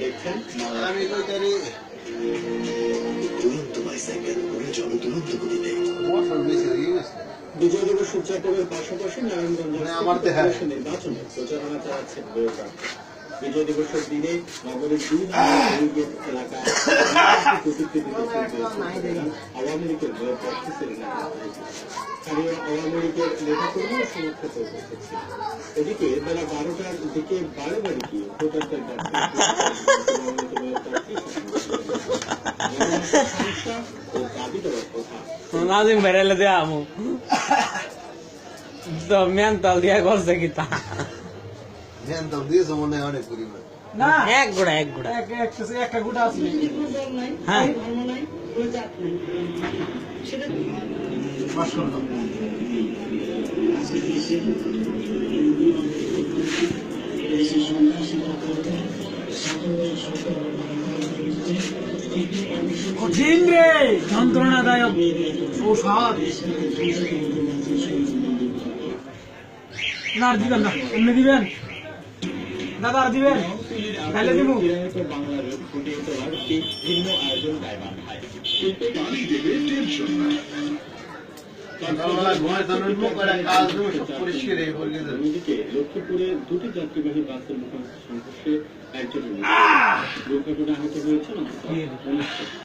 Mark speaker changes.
Speaker 1: দেখছেন?
Speaker 2: আমি কইতারি
Speaker 1: দুরন্ত বাইসাইকেল উড়ে চলো গতিতে।
Speaker 2: বছর বেশি হয়ে গেছে।
Speaker 1: বিজয় দিবস উদযাপনের পাশাপাশি নারায়ণগঞ্জ
Speaker 2: মানে আমার।
Speaker 1: নির্বাচনে প্রচারণা বিজয় দিবসের দিনে নগরের দুই এলাকায় আওয়ামী লীগের মেয়র প্রার্থী সেলিনা হায়াত। স্থানীয় আওয়ামী লীগের নেতাকর্মী ও সমর্থক এদিকে বেলা বারোটার দিকে বারে বারে গিয়ে ভোটারদের কাছে মনোনীত মেয়র প্রার্থী সমস্যা ও দাবি দেওয়ার কথা
Speaker 3: নাজিম বেড়াইলে দেয়া আমু। তো মেন্টাল দিয়া করছে কি তা?
Speaker 2: তো দিয়েছে মনে হয় অনেক পরিমাণ।
Speaker 4: না।
Speaker 3: এক গোড়া এক গোড়া।
Speaker 4: এক একটা একটা গুটা আছে।
Speaker 3: হ্যাঁ।
Speaker 2: মাশাআল্লাহ
Speaker 4: কঠিন রে, যন্ত্রণাদায়ক ঔষধ। না দিবেন না, এমনি দিবেন। দাদা, আর দিবেন? তাহলে দিব।
Speaker 1: বাংলার লক্ষ্মীপুরে দুটি যাত্রীবাহী বাসের মুখোমুখি সংঘর্ষে একজন দুর্ঘটনা আহত হয়েছেন।